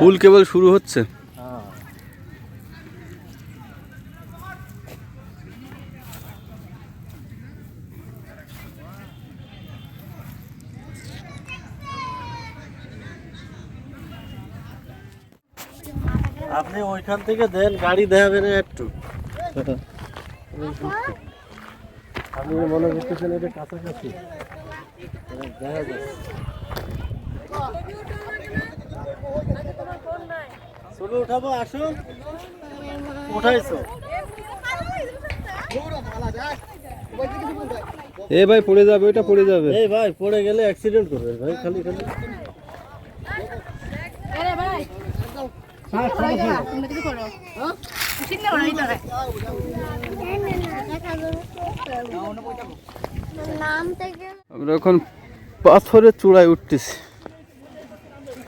ফুল কেবল শুরু হচ্ছে। হ্যাঁ। আপনি ওইখান থেকে দেন গাড়ি দেখাবেন একটু। আমি মনে করতেছেন এটা কাছাকাছি। দেখা যাচ্ছে ছবি উঠাবো আসুন উঠাইছো। এ ভাই পড়ে যাবে ওইটা পড়ে যাবে। এই ভাই পড়ে গেলে অ্যাক্সিডেন্ট করবে ভাই খালি খালি। আরে ভাই আমরা এখন পাথরের চূড়ায় উঠতেছি এই দেন এই রে বাবা এই যে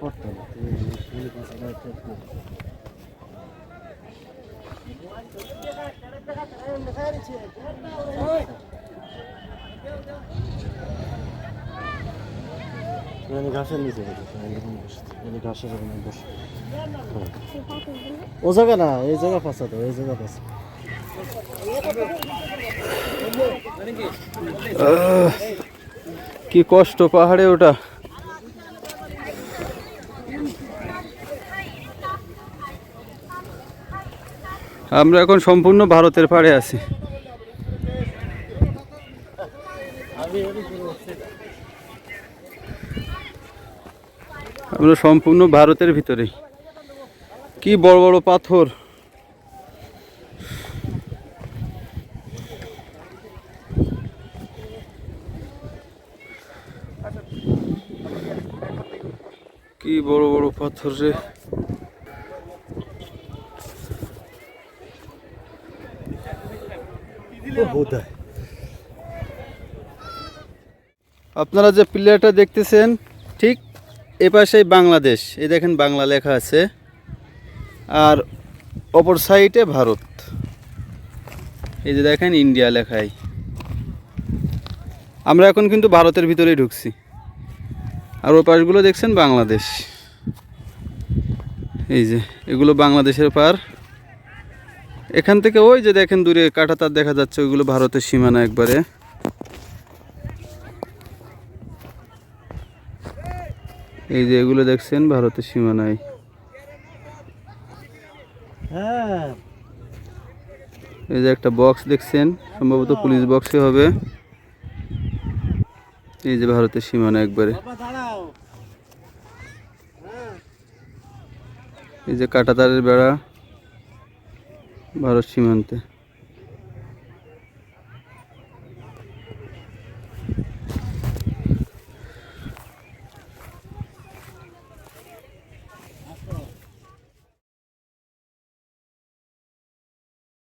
পড়তে না তুমি তুমি কাছে দাঁড়াতে একটু বসো। তুমি আমি ঘাসের নিচে বসেছি এরকম বসেছি এই ঘাসের ওখানে বসে ও জায়গা না এই জায়গা পাশা তো এই জায়গা পাশা কি কষ্ট পাহাড়ে ওটা। আমরা এখন সম্পূর্ণ ভারতের পাড়ে আছি। আমরা সম্পূর্ণ ভারতের ভিতরে। কি বড় বড় পাথর। কি বড় বড় পাথর রে। আপনারা যে প্লেয়ারটা দেখতেছেন, ঠিক এ পাশেই বাংলাদেশ। এই দেখেন বাংলা লেখা আছে। আর অপর সাইডে ভারত। এই যে দেখেন ইন্ডিয়া লেখাই আমরা এখন কিন্তু ভারতের ভিতরেই ঢুকছি। আর ওই পাশগুলো দেখছেন বাংলাদেশ। এই যে, এগুলো বাংলাদেশের পার। এখান থেকে ওই যে দেখেন দূরে কাঁটাতার দেখা যাচ্ছে, ওইগুলো ভারতের সীমানা একবারে। এই যে এগুলো দেখছেন ভারতের সীমানায়। এই যে একটা বক্স দেখছেন, সম্ভবত পুলিশ বক্সে হবে। এই যে ভারতের সীমানা একবারে। এই যে কাঁটাতারের বেড়া। ভারত সীমান্তে।